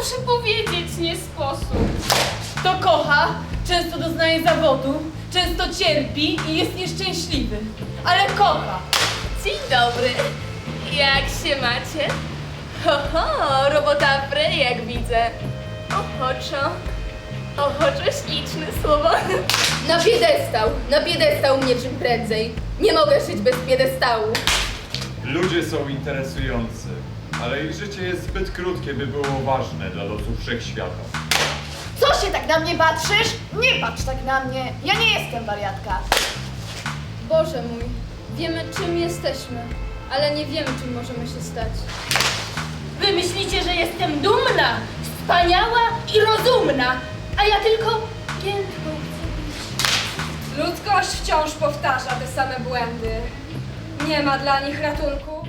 Proszę powiedzieć, nie sposób. To kocha, często doznaje zawodu, często cierpi i jest nieszczęśliwy. Ale kocha. Dzień dobry. Jak się macie? Ho, ho, robota Frey, jak widzę. Ochoczo. Ochoczo śliczne słowo. Na piedestał, na piedestał mnie czym prędzej. Nie mogę żyć bez piedestału. Ludzie są interesujący, ale ich życie jest zbyt krótkie, by było ważne dla losu wszechświata. Co się tak na mnie patrzysz? Nie patrz tak na mnie. Ja nie jestem wariatka. Boże mój, wiemy czym jesteśmy, ale nie wiemy czym możemy się stać. Wy myślicie, że jestem dumna, wspaniała i rozumna, a ja tylko piętką chcę być. Ludzkość wciąż powtarza te same błędy. Nie ma dla nich ratunku